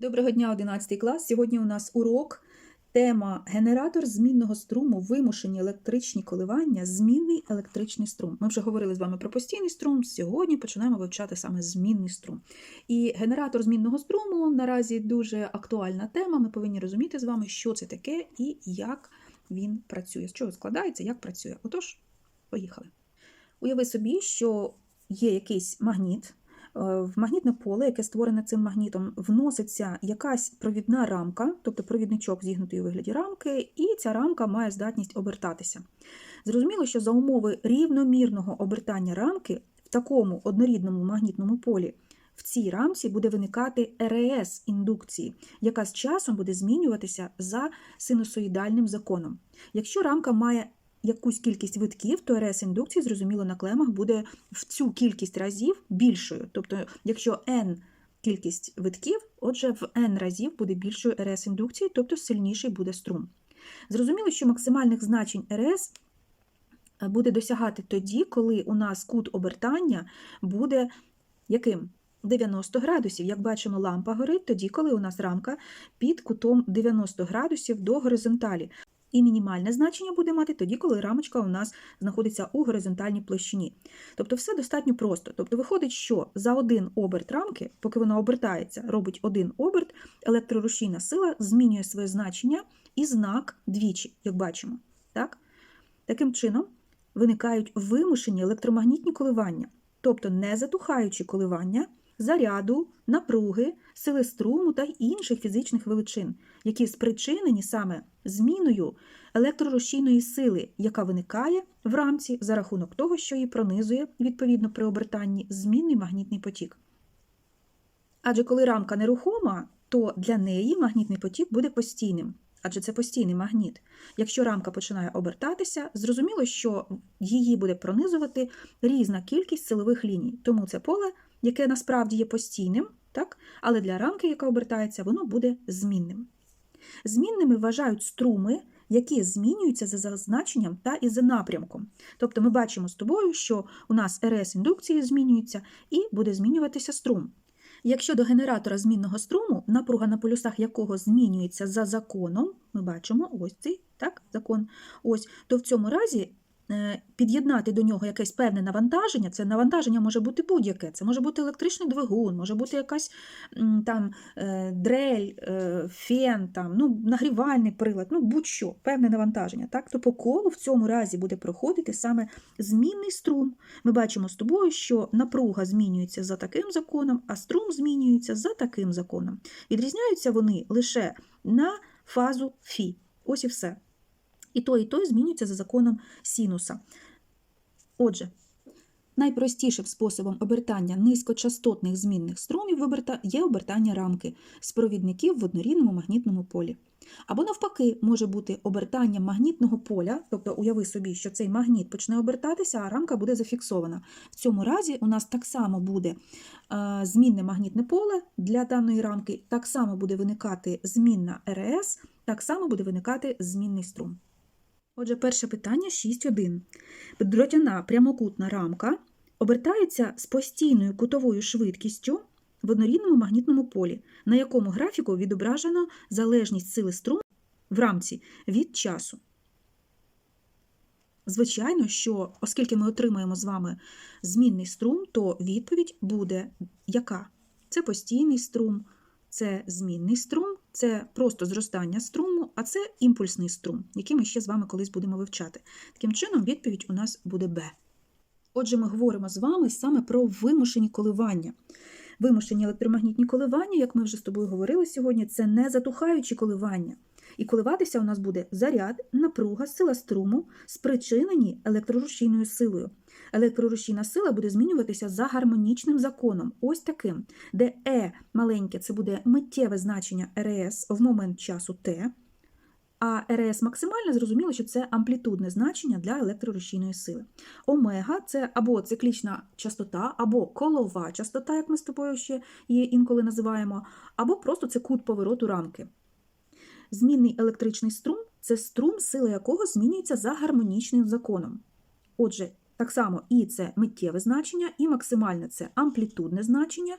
Доброго дня, 11 клас. Сьогодні у нас урок. Тема генератор змінного струму, вимушені електричні коливання, змінний електричний струм. Ми вже говорили з вами про постійний струм. Сьогодні починаємо вивчати саме змінний струм. І генератор змінного струму наразі дуже актуальна тема. Ми повинні розуміти з вами, що це таке і як він працює, з чого складається, як працює. Отож, поїхали. Уяви собі, що є якийсь магніт. Е, В магнітне поле, яке створене цим магнітом, вноситься якась провідна рамка, тобто провідничок зігнутий у вигляді рамки, і ця рамка має здатність обертатися. Зрозуміло, що за умови рівномірного обертання рамки в такому однорідному магнітному полі в цій рамці буде виникати РС індукції, яка з часом буде змінюватися за синусоїдальним законом. Якщо рамка має якусь кількість витків, то РС індукції, зрозуміло, на клемах буде в цю кількість разів більшою. Тобто, якщо n кількість витків, отже, в n разів буде більшою РС індукції, тобто сильніший буде струм. Зрозуміло, що максимальних значень РС буде досягати тоді, коли у нас кут обертання буде яким? 90 градусів. Як бачимо, лампа горить тоді, коли у нас рамка під кутом 90 градусів до горизонталі. І мінімальне значення буде мати тоді, коли рамочка у нас знаходиться у горизонтальній площині. Тобто все достатньо просто. Тобто виходить, що за один оберт рамки, поки вона обертається, робить один оберт, електрорушійна сила змінює своє значення і знак двічі, як бачимо. Так? Таким чином виникають вимушені електромагнітні коливання, тобто не затухаючі коливання заряду, напруги, сили струму та інших фізичних величин, які спричинені саме зміною електрорушійної сили, яка виникає в рамці за рахунок того, що її пронизує відповідно при обертанні змінний магнітний потік. Адже коли рамка нерухома, то для неї магнітний потік буде постійним, адже це постійний магніт. Якщо рамка починає обертатися, зрозуміло, що її буде пронизувати різна кількість силових ліній. Тому це поле, яке насправді є постійним, так? але для рамки, яка обертається, воно буде змінним. Змінними вважають струми, які змінюються за зазначенням та і за напрямком. Тобто ми бачимо з тобою, що у нас РС індукції змінюється і буде змінюватися струм. Якщо до генератора змінного струму, напруга на полюсах якого змінюється за законом, ми бачимо ось цей так, закон, ось, то в цьому разі під'єднати до нього якесь певне навантаження, це навантаження може бути будь-яке, це може бути електричний двигун, може бути якась там е, дрель, е, фен, там, ну, нагрівальний прилад, ну будь-що, певне навантаження. Так? То по колу в цьому разі буде проходити саме змінний струм. Ми бачимо з тобою, що напруга змінюється за таким законом, а струм змінюється за таким законом. Відрізняються вони лише на фазу Фі. Ось і все. І той, і той змінюється за законом синуса. Отже, найпростішим способом обертання низькочастотних змінних струмів є обертання рамки з провідників в однорідному магнітному полі. Або навпаки, може бути обертання магнітного поля, тобто уяви собі, що цей магніт почне обертатися, а рамка буде зафіксована. В цьому разі у нас так само буде е, змінне магнітне поле для даної рамки, так само буде виникати змінна РС, так само буде виникати змінний струм. Отже, перше питання 6.1. Дротяна прямокутна рамка обертається з постійною кутовою швидкістю в однорідному магнітному полі, на якому графіку відображено залежність сили струму в рамці від часу. Звичайно, що оскільки ми отримаємо з вами змінний струм, то відповідь буде яка? Це постійний струм, це змінний струм, це просто зростання струму, а це імпульсний струм, який ми ще з вами колись будемо вивчати. Таким чином, відповідь у нас буде Б. Отже, ми говоримо з вами саме про вимушені коливання. Вимушені електромагнітні коливання, як ми вже з тобою говорили сьогодні, це не затухаючі коливання. І коливатися у нас буде заряд, напруга, сила струму, спричинені електрорушійною силою. Електрорушійна сила буде змінюватися за гармонічним законом, ось таким, де Е маленьке це буде миттєве значення РС в момент часу Т, а РС максимальне зрозуміло, що це амплітудне значення для електрорушійної сили. Омега це або циклічна частота, або колова частота, як ми з тобою ще її інколи називаємо, або просто це кут повороту рамки. Змінний електричний струм це струм, сила якого змінюється за гармонічним законом. Отже, так само і це миттєве значення, і максимальне це амплітудне значення,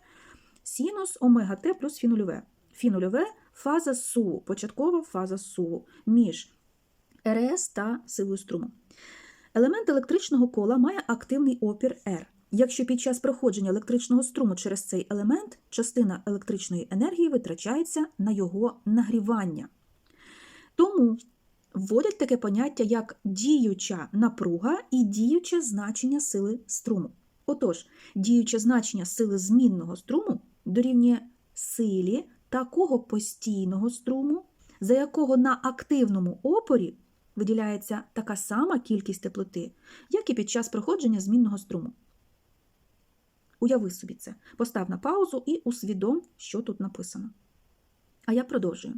синус омега Т плюс фі нульове. Фі нульове фаза суву, початкова фаза суву між РС та силою струму. Елемент електричного кола має активний опір R. Якщо під час проходження електричного струму через цей елемент частина електричної енергії витрачається на його нагрівання. Тому вводять таке поняття як діюча напруга і діюче значення сили струму. Отож, діюче значення сили змінного струму дорівнює силі такого постійного струму, за якого на активному опорі виділяється така сама кількість теплоти, як і під час проходження змінного струму. Уяви собі це, постав на паузу і усвідом, що тут написано. А я продовжую.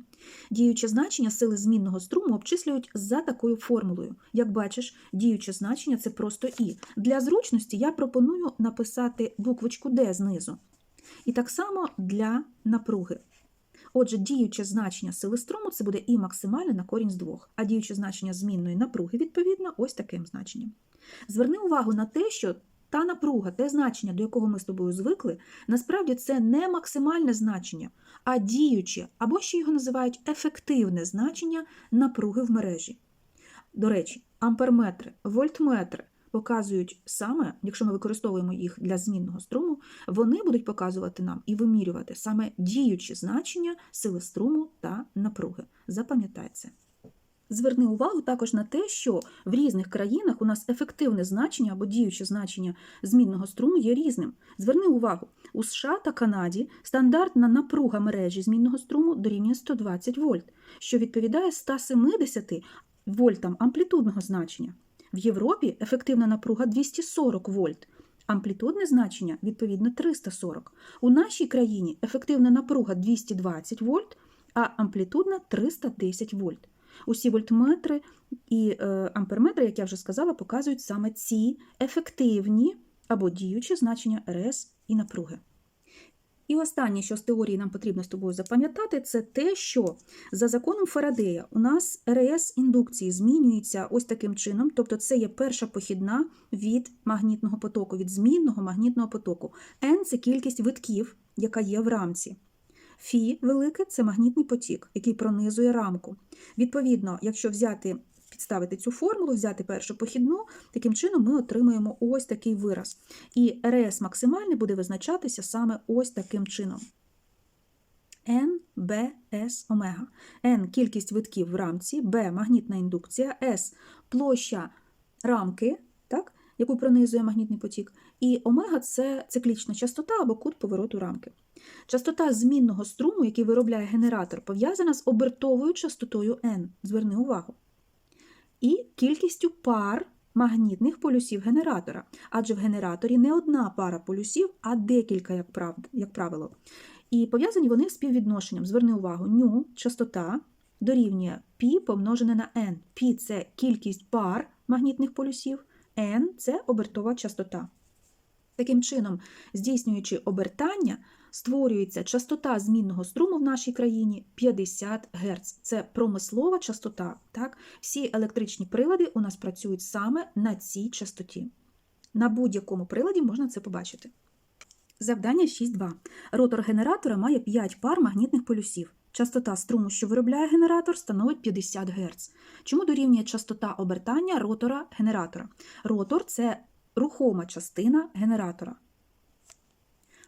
Діюче значення сили змінного струму обчислюють за такою формулою. Як бачиш, діюче значення це просто І. Для зручності я пропоную написати буквочку Д знизу. І так само для напруги. Отже, діюче значення сили струму це буде І максимальне на корінь з двох, а діюче значення змінної напруги, відповідно, ось таким значенням. Зверни увагу на те, що та напруга, те значення, до якого ми з тобою звикли, насправді це не максимальне значення, а діюче, або ще його називають ефективне значення напруги в мережі. До речі, амперметри, вольтметри показують саме, якщо ми використовуємо їх для змінного струму, вони будуть показувати нам і вимірювати саме діючі значення сили струму та напруги. Запам'ятай це. Зверни увагу також на те, що в різних країнах у нас ефективне значення або діюче значення змінного струму є різним. Зверни увагу, у США та Канаді стандартна напруга мережі змінного струму дорівнює 120 вольт, що відповідає 170 вольтам амплітудного значення. В Європі ефективна напруга 240 вольт, амплітудне значення відповідно 340. У нашій країні ефективна напруга 220 вольт, а амплітудна 310 вольт. Усі вольтметри і е, амперметри, як я вже сказала, показують саме ці ефективні або діючі значення РС і напруги. І останнє, що з теорії нам потрібно з тобою запам'ятати, це те, що за законом Фарадея у нас РС індукції змінюється ось таким чином, тобто це є перша похідна від магнітного потоку, від змінного магнітного потоку. N – це кількість витків, яка є в рамці. Фі велике це магнітний потік, який пронизує рамку. Відповідно, якщо взяти, підставити цю формулу, взяти першу похідну, таким чином ми отримаємо ось такий вираз. І РС максимальний буде визначатися саме ось таким чином. N, B, S, омега. N – кількість витків в рамці, B – магнітна індукція, S – площа рамки, так, яку пронизує магнітний потік, і омега це циклічна частота або кут повороту рамки. Частота змінного струму, який виробляє генератор, пов'язана з обертовою частотою N. Зверни увагу. І кількістю пар магнітних полюсів генератора. Адже в генераторі не одна пара полюсів, а декілька, як, прав... як правило. І пов'язані вони співвідношенням. Зверни увагу, ню частота дорівнює π помножене на n. Π – це кількість пар магнітних полюсів, n – це обертова частота. Таким чином, здійснюючи обертання, створюється частота змінного струму в нашій країні 50 Гц. Це промислова частота. Так? Всі електричні прилади у нас працюють саме на цій частоті. На будь-якому приладі можна це побачити. Завдання 6.2. Ротор генератора має 5 пар магнітних полюсів. Частота струму, що виробляє генератор, становить 50 Гц. Чому дорівнює частота обертання ротора генератора? Ротор це рухома частина генератора.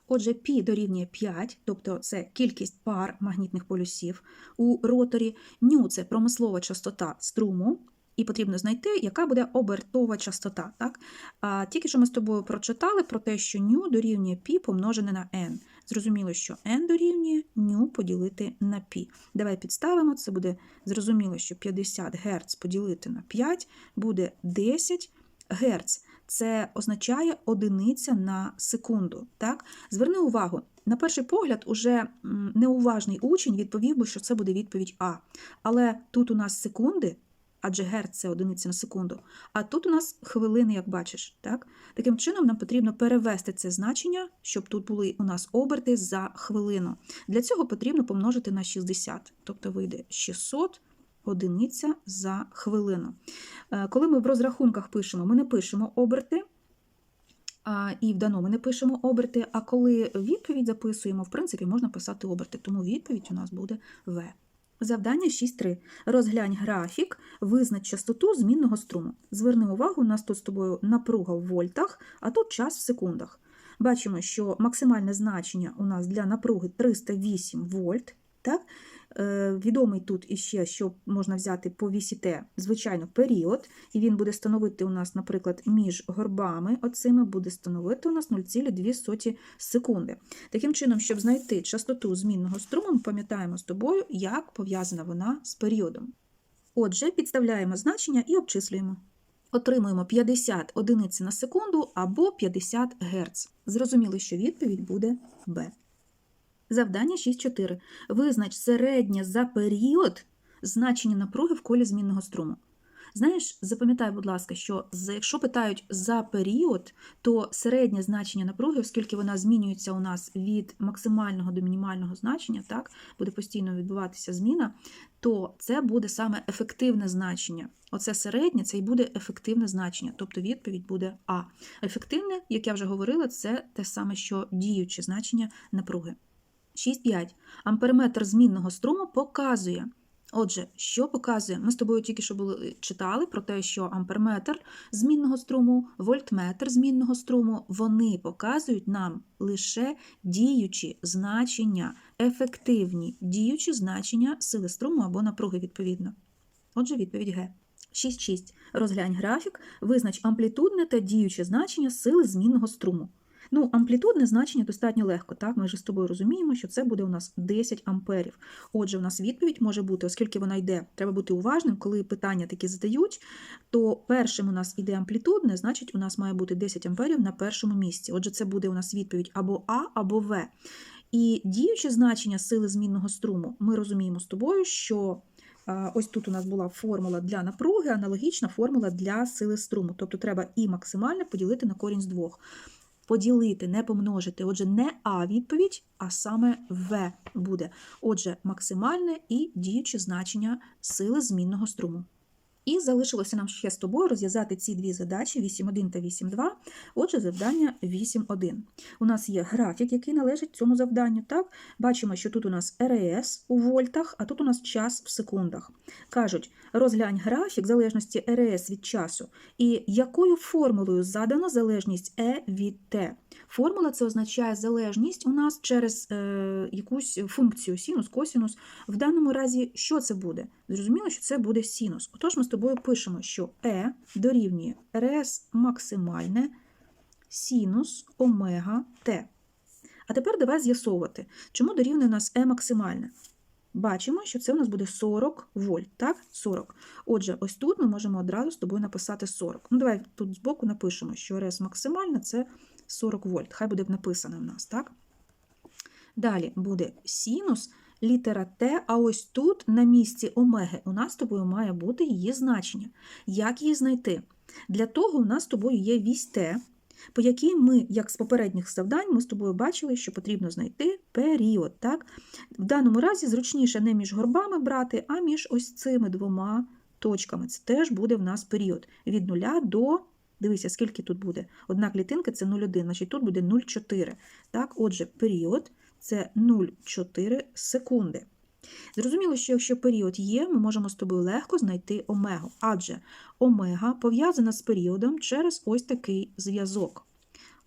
Отже, π дорівнює 5, тобто це кількість пар магнітних полюсів у роторі. Ню це промислова частота струму, і потрібно знайти, яка буде обертова частота. Так? А Тільки що ми з тобою прочитали про те, що ню дорівнює π помножене на n. Зрозуміло, що n дорівнює ню поділити на π. Давай підставимо, це буде зрозуміло, що 50 Гц поділити на 5 буде 10 Гц. Це означає одиниця на секунду. Так? Зверни увагу, на перший погляд, уже неуважний учень відповів би, що це буде відповідь А. Але тут у нас секунди, адже герц це одиниця на секунду, а тут у нас хвилини, як бачиш. Так? Таким чином, нам потрібно перевести це значення, щоб тут були у нас оберти за хвилину. Для цього потрібно помножити на 60, тобто вийде 600 одиниця за хвилину. Коли ми в розрахунках пишемо, ми не пишемо оберти, і в даному не пишемо оберти, а коли відповідь записуємо, в принципі, можна писати оберти, тому відповідь у нас буде В. Завдання 6.3. Розглянь графік, визнач частоту змінного струму. Зверни увагу, у нас тут з тобою напруга в вольтах, а тут час в секундах. Бачимо, що максимальне значення у нас для напруги 308 вольт. Так? Е, відомий тут іще, що можна взяти по вісі Т, звичайно, період, і він буде становити у нас, наприклад, між горбами оцими буде становити у нас 0,2 секунди. Таким чином, щоб знайти частоту змінного струму, ми пам'ятаємо з тобою, як пов'язана вона з періодом. Отже, підставляємо значення і обчислюємо. Отримуємо 50 одиниць на секунду або 50 Гц. Зрозуміло, що відповідь буде Б. Завдання 6.4. Визнач середнє за період значення напруги в колі змінного струму. Знаєш, запам'ятай, будь ласка, що якщо питають за період, то середнє значення напруги, оскільки вона змінюється у нас від максимального до мінімального значення, так, буде постійно відбуватися зміна, то це буде саме ефективне значення. Оце середнє, це і буде ефективне значення, тобто відповідь буде А. Ефективне, як я вже говорила, це те саме, що діюче значення напруги. 6,5. Амперметр змінного струму показує. Отже, що показує? Ми з тобою тільки що були читали про те, що амперметр змінного струму, вольтметр змінного струму, вони показують нам лише діючі значення, ефективні діючі значення сили струму або напруги відповідно. Отже, відповідь Г. 6.6. Розглянь графік, визнач амплітудне та діюче значення сили змінного струму. Ну, амплітудне значення достатньо легко, так? Ми ж з тобою розуміємо, що це буде у нас 10 амперів. Отже, у нас відповідь може бути, оскільки вона йде, треба бути уважним, коли питання такі задають, то першим у нас іде амплітудне, значить, у нас має бути 10 амперів на першому місці. Отже, це буде у нас відповідь або А, або В. І діюче значення сили змінного струму, ми розуміємо з тобою, що ось тут у нас була формула для напруги, аналогічна формула для сили струму. Тобто треба і максимальне поділити на корінь з двох поділити, не помножити. Отже, не А відповідь, а саме В буде. Отже, максимальне і діюче значення сили змінного струму. І залишилося нам ще з тобою розв'язати ці дві задачі 8.1 та 8.2. Отже, завдання 8.1. У нас є графік, який належить цьому завданню. Так? Бачимо, що тут у нас РС у вольтах, а тут у нас час в секундах. Кажуть, розглянь графік залежності РС від часу і якою формулою задано залежність Е від Т. Формула це означає залежність у нас через е, якусь функцію синус, косінус. В даному разі, що це буде? Зрозуміло, що це буде синус. Отож, ми з тобою пишемо, що Е дорівнює РС максимальне синус омега Т. А тепер давай з'ясовувати, чому дорівнює у нас Е максимальне. Бачимо, що це у нас буде 40 вольт, так? 40. Отже, ось тут ми можемо одразу з тобою написати 40. Ну, давай тут збоку напишемо, що РС максимальне це 40 вольт. Хай буде написано в нас, так? Далі буде синус, літера Т, а ось тут на місці омеги у нас з тобою має бути її значення. Як її знайти? Для того у нас з тобою є вісь Т, по якій ми, як з попередніх завдань, ми з тобою бачили, що потрібно знайти період. Так? В даному разі зручніше не між горбами брати, а між ось цими двома точками. Це теж буде в нас період від 0 до. Дивися, скільки тут буде. Одна клітинка це 0,1, значить тут буде 0,4. Так, отже, період це 0,4 секунди. Зрозуміло, що якщо період є, ми можемо з тобою легко знайти омегу, адже омега пов'язана з періодом через ось такий зв'язок.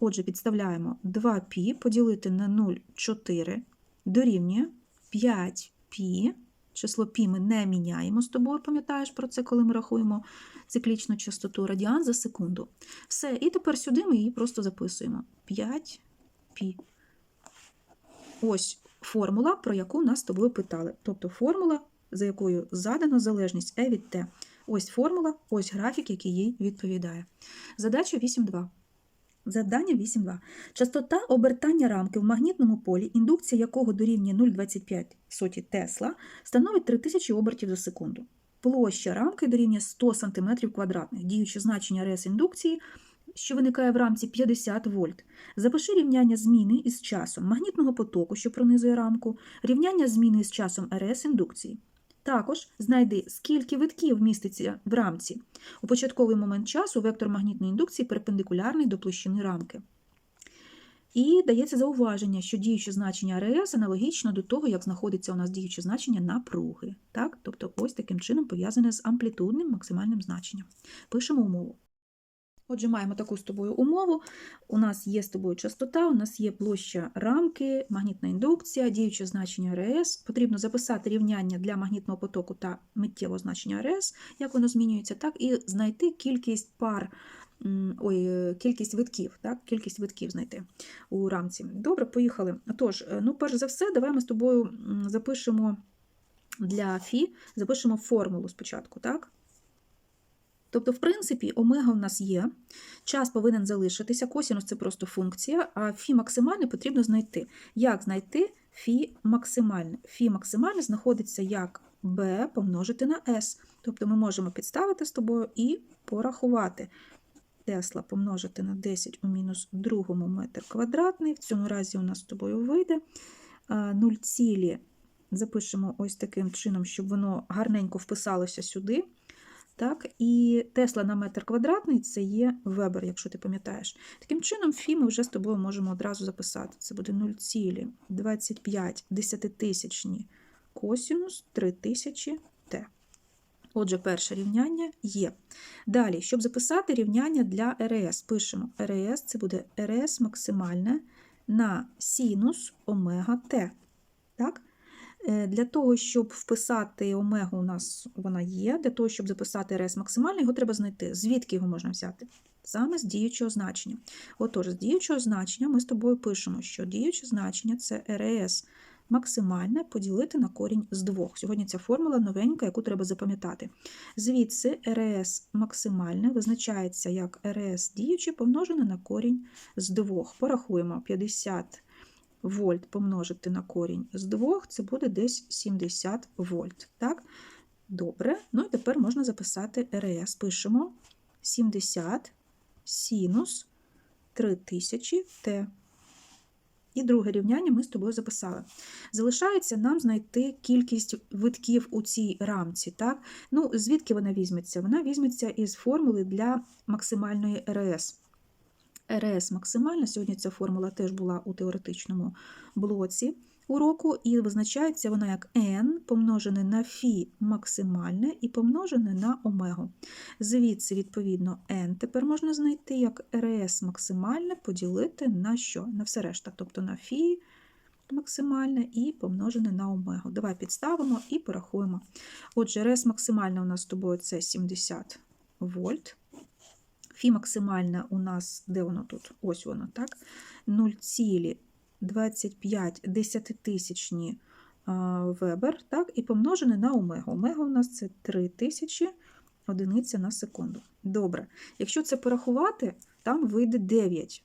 Отже, підставляємо 2π поділити на 0,4 дорівнює 5π. Число π ми не міняємо з тобою, пам'ятаєш про це, коли ми рахуємо циклічну частоту радіан за секунду. Все, і тепер сюди ми її просто записуємо. 5π. Ось формула, про яку нас з тобою питали. Тобто формула, за якою задано залежність E від T. Ось формула, ось графік, який їй відповідає. Задача 8.2. Завдання 8.2. Частота обертання рамки в магнітному полі, індукція якого дорівнює 0,25 Тесла, становить 3000 обертів за секунду. Площа рамки дорівнює 100 см квадратних. Діюче значення РС індукції, що виникає в рамці 50 вольт. Запиши рівняння зміни із часом магнітного потоку, що пронизує рамку, рівняння зміни із часом РС індукції. Також знайди, скільки витків міститься в рамці. У початковий момент часу вектор магнітної індукції перпендикулярний до площини рамки. І дається зауваження, що діюче значення РС аналогічно до того, як знаходиться у нас діюче значення напруги. Так? Тобто ось таким чином пов'язане з амплітудним максимальним значенням. Пишемо умову. Отже, маємо таку з тобою умову. У нас є з тобою частота, у нас є площа рамки, магнітна індукція, діюче значення РС. Потрібно записати рівняння для магнітного потоку та миттєвого значення РС, як воно змінюється, так, і знайти кількість пар, ой, кількість витків, так, кількість витків знайти у рамці. Добре, поїхали. Тож, е, ну, перш за все, давай ми з тобою запишемо для Фі, запишемо формулу спочатку, так? Тобто, в принципі, омега в нас є, час повинен залишитися, косінус це просто функція, а фі максимальне потрібно знайти. Як знайти фі максимальне? Фі максимальне знаходиться як b помножити на s. Тобто ми можемо підставити з тобою і порахувати. Тесла помножити на 10 у мінус другому метр квадратний. В цьому разі у нас з тобою вийде 0, цілі. запишемо ось таким чином, щоб воно гарненько вписалося сюди. Так, І Тесла на метр квадратний це є Вебер, якщо ти пам'ятаєш. Таким чином, Фі ми вже з тобою можемо одразу записати. Це буде 0,25 десятитисячні косінус 3000 Т. Отже, перше рівняння є. Далі, щоб записати рівняння для РС, пишемо РС це буде РС максимальне на синус омега Т. Так? Е, Для того, щоб вписати омегу, у нас вона є. Для того, щоб записати РС максимальний, його треба знайти. Звідки його можна взяти? Саме з діючого значення. Отож, з діючого значення ми з тобою пишемо, що діюче значення це РС максимальне поділити на корінь з двох. Сьогодні ця формула новенька, яку треба запам'ятати. Звідси РС максимальне визначається як РС діюче помножене на корінь з двох. Порахуємо 50 вольт помножити на корінь з 2, це буде десь 70 вольт. Так? Добре. Ну і тепер можна записати РС. Пишемо 70 синус 3000 Т. І друге рівняння ми з тобою записали. Залишається нам знайти кількість витків у цій рамці. Так? Ну, Звідки вона візьметься? Вона візьметься із формули для максимальної РС. РС максимальна, сьогодні ця формула теж була у теоретичному блоці уроку, і визначається вона як n помножене на фі максимальне і помножене на омегу. Звідси, відповідно, n тепер можна знайти як РС максимальне поділити на що? На все решта, тобто на фі максимальне і помножене на омегу. Давай підставимо і порахуємо. Отже, РС максимальне у нас з тобою це 70 вольт. Фі максимальна у нас, де воно тут? Ось воно, так? 0,25 десятитисячні вебер, так, і помножене на омегу. Омега у нас це 3000 одиниця на секунду. Добре. Якщо це порахувати, там вийде 9.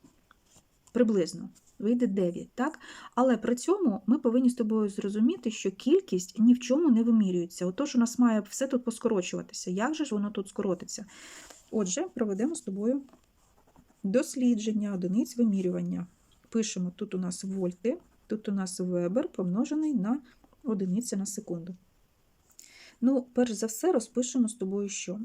Приблизно. Вийде 9, так? Але при цьому ми повинні з тобою зрозуміти, що кількість ні в чому не вимірюється. Отож, у нас має все тут поскорочуватися. Як же ж воно тут скоротиться? Отже, проведемо з тобою дослідження одиниць вимірювання. Пишемо, тут у нас вольти, тут у нас вебер помножений на одиниця на секунду. Ну, перш за все, розпишемо з тобою що?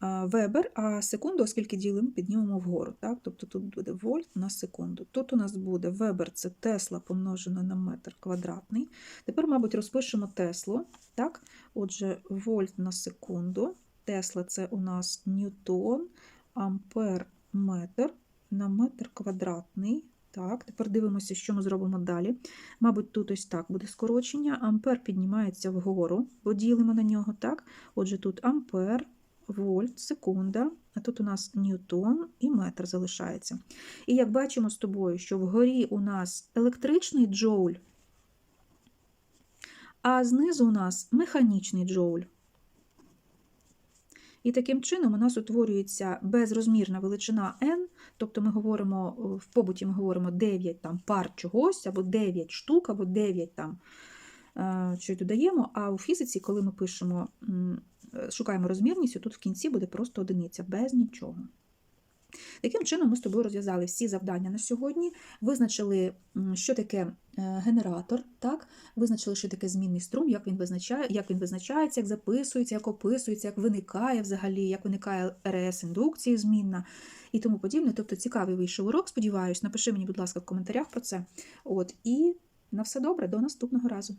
Вебер, а секунду, оскільки ділимо, піднімемо вгору. Так? Тобто тут буде вольт на секунду. Тут у нас буде вебер це Тесла помножено на метр квадратний. Тепер, мабуть, розпишемо Теслу. Так? Отже, вольт на секунду. Тесла це у нас ньютон, ампер метр на метр квадратний. Так, тепер дивимося, що ми зробимо далі. Мабуть, тут ось так буде скорочення. Ампер піднімається вгору, поділимо на нього. так. Отже, тут ампер, вольт, секунда, а тут у нас ньютон і метр залишається. І як бачимо з тобою, що вгорі у нас електричний джоуль, а знизу у нас механічний джоуль. І таким чином у нас утворюється безрозмірна величина n, тобто ми говоримо в побуті ми говоримо 9 там, пар чогось, або 9 штук, або 9 там, що додаємо, а у фізиці, коли ми пишемо, шукаємо розмірність, тут в кінці буде просто одиниця, без нічого. Таким чином, ми з тобою розв'язали всі завдання на сьогодні, визначили, що таке е, генератор, так? визначили, що таке змінний струм, як він, визначає, як він визначається, як записується, як описується, як виникає взагалі, як виникає РС індукції змінна і тому подібне. Тобто цікавий вийшов урок, сподіваюсь. Напиши мені, будь ласка, в коментарях про це. От, і на все добре, до наступного разу.